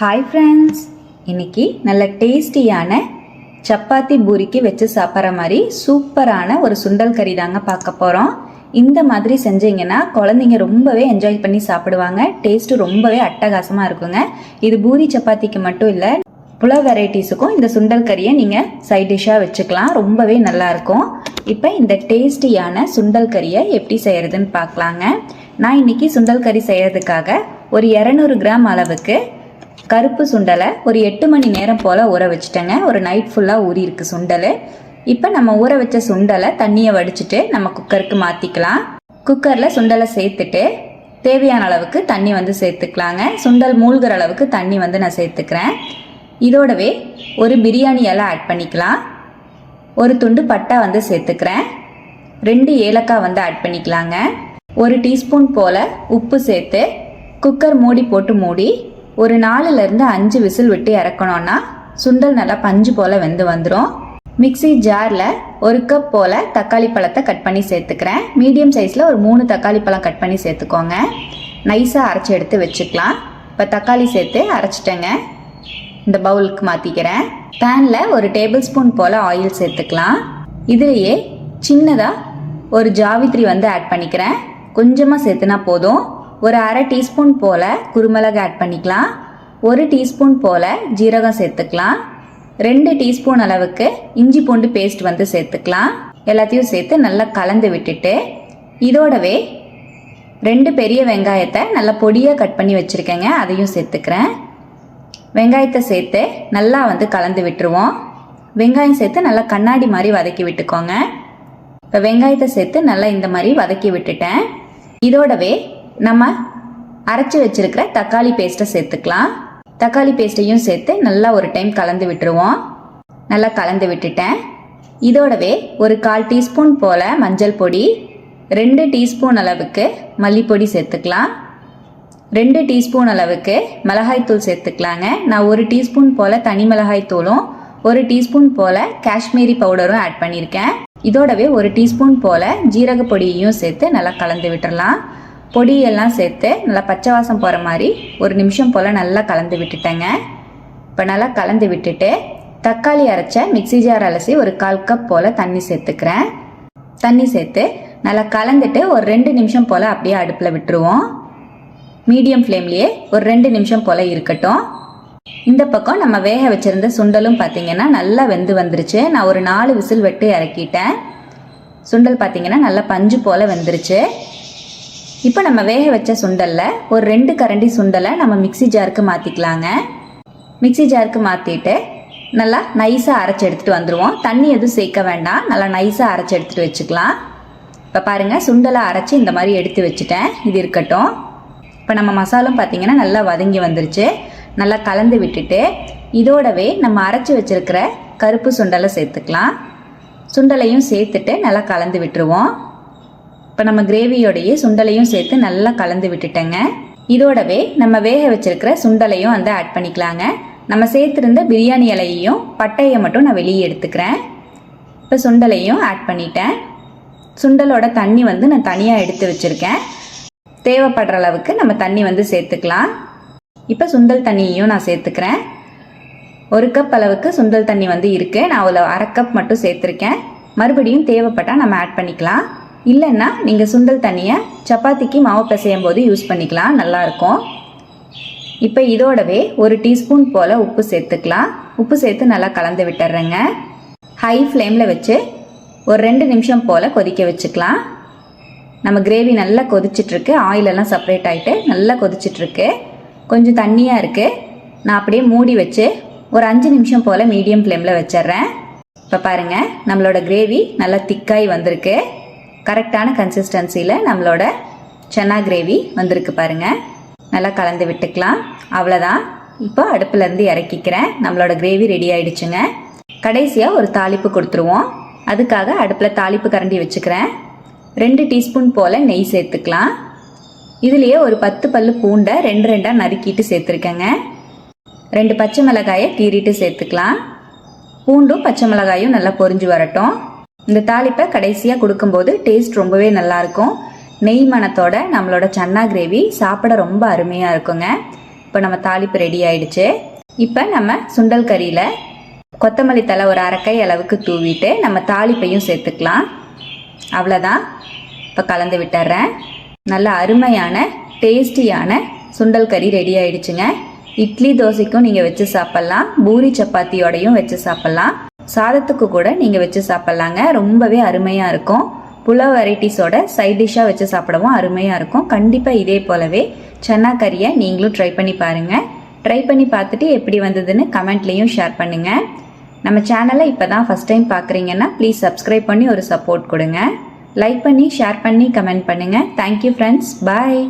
Hi friends இன்னைக்கு நல்ல டேஸ்டியான சப்பாத்தி பூரிக்கு வச்சு சாப்பிட்ற மாதிரி சூப்பரான ஒரு சுண்டல் கறி தாங்க பார்க்க போகிறோம் இந்த மாதிரி செஞ்சீங்கன்னா குழந்தைங்க ரொம்பவே என்ஜாய் பண்ணி சாப்பிடுவாங்க. டேஸ்ட்டு ரொம்பவே அட்டகாசமாக இருக்குங்க. இது பூரி சப்பாத்திக்கு மட்டும் இல்லை புல வெரைட்டிஸுக்கும் இந்த சுண்டல் கறியை நீங்கள் சைட் டிஷ்ஷாக வச்சுக்கலாம். ரொம்பவே நல்லா இருக்கும். இப்போ இந்த டேஸ்டியான சுண்டல் கறியை எப்படி செய்கிறதுன்னு பார்க்கலாங்க. நான் இன்னைக்கு சுண்டல் கறி செய்கிறதுக்காக ஒரு இரநூறு கிராம் அளவுக்கு கருப்பு சுண்டலை ஒரு எட்டு மணி நேரம் போல் ஊற வச்சுட்டேங்க. ஒரு நைட் ஃபுல்லாக ஊறி இருக்கு சுண்டல். இப்போ நம்ம ஊற வச்ச சுண்டலை தண்ணியை வடிச்சிட்டு நம்ம குக்கருக்கு மாற்றிக்கலாம் குக்கரில் சுண்டலை சேர்த்துட்டு தேவையான அளவுக்கு தண்ணி வந்து சேர்த்துக்கலாங்க. சுண்டல் மூழ்கிற அளவுக்கு தண்ணி வந்து நான் சேர்த்துக்கிறேன். இதோடவே ஒரு பிரியாணி இலை ஆட் பண்ணிக்கலாம். ஒரு துண்டு பட்டா வந்து சேர்த்துக்கிறேன். ரெண்டு ஏலக்காய் வந்து ஆட் பண்ணிக்கலாங்க. ஒரு டீஸ்பூன் போல் உப்பு சேர்த்து குக்கர் மூடி போட்டு மூடி ஒரு நாலுலேருந்து அஞ்சு விசில் விட்டு இறக்கணும்னா சுண்டல் நல்லா பஞ்சு போல் வெந்து வந்துடும் மிக்ஸி ஜாரில் ஒரு கப் போல் தக்காளி பழத்தை கட் பண்ணி சேர்த்துக்கிறேன். மீடியம் சைஸில் ஒரு மூணு தக்காளி பழம் கட் பண்ணி சேர்த்துக்கோங்க. நைஸாக அரைச்சி எடுத்து வச்சுக்கலாம். இப்போ தக்காளி சேர்த்து அரைச்சிட்டேங்க. இந்த பவுலுக்கு மாற்றிக்கிறேன் பேனில் ஒரு டேபிள் ஸ்பூன் போல் ஆயில் சேர்த்துக்கலாம். இதுலேயே சின்னதாக ஒரு ஜாவித்ரி வந்து ஆட் பண்ணிக்கிறேன். கொஞ்சமாக சேர்த்துனா போதும். ஒரு அரை டீஸ்பூன் போல் குருமிளகு ஆட் பண்ணிக்கலாம். ஒரு டீஸ்பூன் போல் ஜீரகம் சேர்த்துக்கலாம். ரெண்டு டீஸ்பூன் அளவுக்கு இஞ்சி பூண்டு பேஸ்ட் வந்து சேர்த்துக்கலாம். எல்லாத்தையும் சேர்த்து நல்லா கலந்து விட்டுட்டு இதோடவே ரெண்டு பெரிய வெங்காயத்தை நல்லா பொடியாக கட் பண்ணி வச்சுருக்கேங்க அதையும் சேர்த்துக்கிறேன். வெங்காயத்தை சேர்த்து நல்லா வந்து கலந்து விட்டுருவோம். வெங்காயம் சேர்த்து நல்லா கண்ணாடி மாதிரி வதக்கி விட்டுக்கோங்க. இப்போ வெங்காயத்தை சேர்த்து நல்லா இந்த மாதிரி வதக்கி விட்டுட்டேன். இதோடவே நம்ம அரைச்சி வச்சிருக்கிற தக்காளி பேஸ்ட்டை சேர்த்துக்கலாம். தக்காளி பேஸ்ட்டையும் சேர்த்து நல்லா ஒரு டைம் கலந்து விட்டுருவோம். நல்லா கலந்து விட்டுட்டேன். இதோடவே ஒரு கால் டீஸ்பூன் போல் மஞ்சள் பொடி ரெண்டு டீஸ்பூன் அளவுக்கு மல்லிப்பொடி சேர்த்துக்கலாம். ரெண்டு டீஸ்பூன் அளவுக்கு மிளகாய்த்தூள் சேர்த்துக்கலாங்க. நான் ஒரு டீஸ்பூன் போல் தனி மிளகாய்த்தூளும் ஒரு டீஸ்பூன் போல் காஷ்மீரி பவுடரும் ஆட் பண்ணியிருக்கேன். இதோடவே ஒரு டீஸ்பூன் போல் ஜீரக பொடியையும் சேர்த்து நல்லா கலந்து விட்டுடலாம் பொடியெல்லாம் சேர்த்து நல்லா பச்சை வாசம் போகிற மாதிரி ஒரு நிமிஷம் போல் நல்லா கலந்து விட்டுட்டேங்க. இப்போ நல்லா கலந்து விட்டுட்டு தக்காளி அரைச்ச மிக்ஸி ஜார் அலசி ஒரு கால் கப் போல் தண்ணி சேர்த்துக்கிறேன். தண்ணி சேர்த்து நல்லா கலந்துட்டு ஒரு ரெண்டு நிமிஷம் போல் அப்படியே அடுப்பில் விட்டுருவோம். மீடியம் ஃப்ளேம்லேயே ஒரு ரெண்டு நிமிஷம் போல் இருக்கட்டும். இந்த பக்கம் நம்ம வேக வச்சிருந்த சுண்டலும் பார்த்தீங்கன்னா நல்லா வெந்து வந்துருச்சு. நான் ஒரு நாலு விசில் வெட்டு இறக்கிட்டேன். சுண்டல் பார்த்தீங்கன்னா நல்லா பஞ்சு போல் வெந்துருச்சு. இப்போ நம்ம வேக வச்ச சுண்டலில் ஒரு ரெண்டு கரண்டி சுண்டலை நம்ம மிக்ஸி ஜாருக்கு மாற்றிக்கலாங்க மிக்ஸி ஜாருக்கு மாற்றிட்டு நல்லா நைஸாக அரைச்சி எடுத்துகிட்டு வந்துடுவோம் தண்ணி எதுவும் சேர்க்க வேண்டாம். நல்லா நைஸாக அரைச்சி எடுத்துகிட்டு வச்சுக்கலாம். இப்போ பாருங்கள் சுண்டலை அரைச்சி இந்த மாதிரி எடுத்து வச்சுட்டேன். இது இருக்கட்டும். இப்போ நம்ம மசாலும் பார்த்தீங்கன்னா நல்லா வதங்கி வந்துருச்சு. நல்லா கலந்து விட்டுட்டு இதோடவே நம்ம அரைச்சி வச்சுருக்கிற கருப்பு சுண்டலை சேர்த்துக்கலாம். சுண்டலையும் சேர்த்துட்டு நல்லா கலந்து விட்டுருவோம். இப்போ நம்ம கிரேவியோடையே சுண்டலையும் சேர்த்து நல்லா கலந்து விட்டுட்டேங்க. இதோடவே நம்ம வேக வச்சிருக்கிற சுண்டலையும் வந்து ஆட் பண்ணிக்கலாங்க. நம்ம சேர்த்துருந்த பிரியாணி இலையையும் பட்டையை மட்டும் நான் வெளியே எடுத்துக்கிறேன். இப்போ சுண்டலையும் ஆட் பண்ணிட்டேன். சுண்டலோட தண்ணி வந்து நான் தனியாக எடுத்து வச்சுருக்கேன். தேவைப்படுற அளவுக்கு நம்ம தண்ணி வந்து சேர்த்துக்கலாம். இப்போ சுண்டல் தண்ணியையும் நான் சேர்த்துக்கிறேன். ஒரு கப் அளவுக்கு சுண்டல் தண்ணி வந்து இருக்குது நான் அதில் அரை கப் மட்டும் சேர்த்துருக்கேன். மறுபடியும் தேவைப்பட்டால் நம்ம ஆட் பண்ணிக்கலாம். இல்லைன்னா நீங்கள் சுண்டல் தண்ணியை சப்பாத்திக்கு மாவு பிசையும் போது யூஸ் பண்ணிக்கலாம் நல்லாயிருக்கும். இப்போ இதோடவே ஒரு டீஸ்பூன் போல் உப்பு சேர்த்துக்கலாம். உப்பு சேர்த்து நல்லா கலந்து விட்டுறேங்க. ஹை ஃப்ளேமில் வச்சு ஒரு ரெண்டு நிமிஷம் போல் கொதிக்க வச்சுக்கலாம். நம்ம கிரேவி நல்லா கொதிச்சிட்ருக்கு. ஆயிலெல்லாம் செப்பரேட் ஆகிட்டு நல்லா கொதிச்சிட்ருக்கு. கொஞ்சம் தண்ணியாக இருக்குது நான் அப்படியே மூடி வச்சு ஒரு அஞ்சு நிமிஷம் போல் மீடியம் ஃப்ளேமில் வச்சிட்றேன். இப்போ பாருங்கள் நம்மளோட கிரேவி நல்லா திக்காய் வந்திருக்கு. கரெக்டான கன்சிஸ்டன்சியில் நம்மளோட சென்னா கிரேவி வந்திருக்கு பாருங்கள் நல்லா கலந்து விட்டுக்கலாம். அவ்வளோதான் இப்போ அடுப்புலேருந்து இறக்கிக்கிறேன். நம்மளோட கிரேவி ரெடி ஆயிடுச்சுங்க. கடைசியாக ஒரு தாளிப்பு கொடுத்துருவோம். அதுக்காக அடுப்பில் தாளிப்பு கரண்டி வச்சுக்கிறேன். ரெண்டு டீஸ்பூன் போல் நெய் சேர்த்துக்கலாம். இதுலேயே ஒரு பத்து பல்லு பூண்டை ரெண்டு ரெண்டாக நறுக்கிட்டு சேர்த்துருக்கேங்க. ரெண்டு பச்சை மிளகாயை கீறிட்டு சேர்த்துக்கலாம். பூண்டும் பச்சை மிளகாயும் நல்லா பொரிஞ்சு வரட்டும். இந்த தாளிப்பை கடைசியாக கொடுக்கும்போது டேஸ்ட் ரொம்பவே நல்லாயிருக்கும். நெய் மணத்தோட நம்மளோட சன்னா கிரேவி சாப்பிட ரொம்ப அருமையாக இருக்குங்க. இப்போ நம்ம தாளிப்பு ரெடி ஆயிடுச்சு. இப்போ நம்ம சுண்டல் கறியில் கொத்தமல்லி தலை ஒரு அரைக்கை அளவுக்கு தூவிட்டு நம்ம தாளிப்பையும் சேர்த்துக்கலாம். அவ்வளோதான் இப்போ கலந்து விட்டுறேன். நல்ல அருமையான டேஸ்டியான சுண்டல் கறி ரெடி ஆயிடுச்சுங்க. இட்லி தோசைக்கும் நீங்கள் வச்சு சாப்பிட்லாம். பூரி சப்பாத்தியோடையும் வச்சு சாப்பிட்லாம். சாதத்துக்கு கூட நீங்கள் வச்சு சாப்பிட்லாங்க. ரொம்பவே அருமையாக இருக்கும். புலா வெரைட்டிஸோட சைட் டிஷ்ஷாக வச்சு சாப்பிடவும் அருமையாக இருக்கும். கண்டிப்பாக இதே போலவே சன்னா கறியை நீங்களும் ட்ரை பண்ணி பாருங்கள் ட்ரை பண்ணி பார்த்துட்டு எப்படி வந்ததுன்னு கமெண்ட்லேயும் ஷேர் பண்ணுங்கள் நம்ம சேனலை இப்போ தான் ஃபஸ்ட் டைம் பார்க்குறீங்கன்னா ப்ளீஸ் சப்ஸ்கிரைப் பண்ணி ஒரு சப்போர்ட் கொடுங்க. லைக் பண்ணி ஷேர் பண்ணி கமெண்ட் பண்ணுங்கள் தேங்க்யூ ஃப்ரெண்ட்ஸ் பாய்